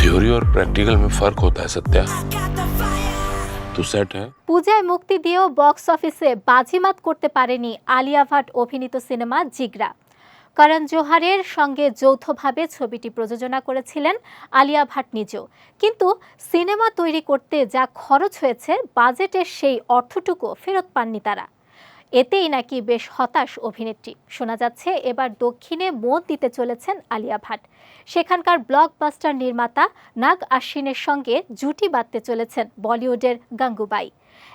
Theory और practical में फर्क होता है सत्या तू सेट है পূজায় মুক্তি দিয়েও বক্স অফিসে বাজিমাত করতে পারেনি আলিয়া ভাট অভিনীত সিনেমা জিগরা করণ জোহারের সঙ্গে যৌথভাবে ছবিটি প্রযোজনা করেছিলেন আলিয়া ভাট নিজেও কিন্তু সিনেমা তৈরি করতে যা খরচ হয়েছে বাজেটের সেই অর্থটুকু ফেরত পাননি তারা এতেই নাকি বেশ হতাশ অভিনেত্রী। শোনা যাচ্ছে এবার দক্ষিণে মন দিতে চলেছেন আলিয়া ভাট। সেখানকার ব্লকবাস্টার নির্মাতা নাগ আশ্বিনের সঙ্গে জুটি বাঁধতে চলেছেন বলিউডের গাঙ্গুবাই।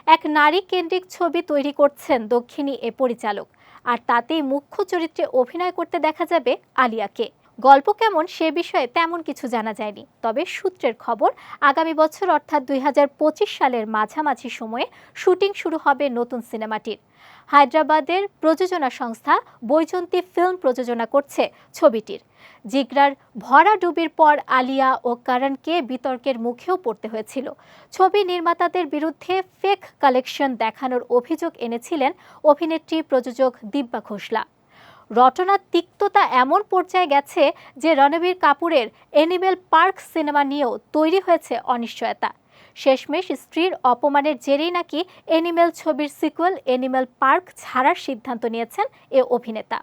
এক নারী কেন্দ্রিক ছবি তৈরি করছেন দক্ষিণী এ পরিচালক। আর তাতেই মুখ্য চরিত্রে অভিনয় করতে দেখা যাবে আলিয়াকে। গল্প কেমন সে বিষয়ে তেমন কিছু জানা যায়নি। তবে সূত্রের খবর, আগামী বছর অর্থাৎ দুই হাজার পঁচিশ সালের মাঝামাঝি সময়ে শুটিং শুরু হবে নতুন সিনেমাটির। হায়দ্রাবাদের প্রযোজনা সংস্থা বৈজন্তী ফিল্ম প্রযোজনা করছে ছবিটির। জিগরার ভরা ডুবির পর আলিয়া ও কারণকে বিতর্কের মুখেও পড়তে হয়েছিল। ছবি নির্মাতাদের বিরুদ্ধে ফেক কালেকশন দেখানোর অভিযোগ এনেছিলেন অভিনেত্রী প্রযোজক দিব্যা ঘোষলা রটনার তিক্ততা এমন পর্যায়ে গেছে যে রণবীর কাপুরের এনিমেল পার্ক সিনেমা নিয়েও তৈরি হয়েছে অনিশ্চয়তা। শেষমেশ স্ত্রীর অপমানের জেরেই নাকি এনিমেল ছবির সিকুয়েল এনিমেল পার্ক ছাড়ার সিদ্ধান্ত নিয়েছেন এ অভিনেতা।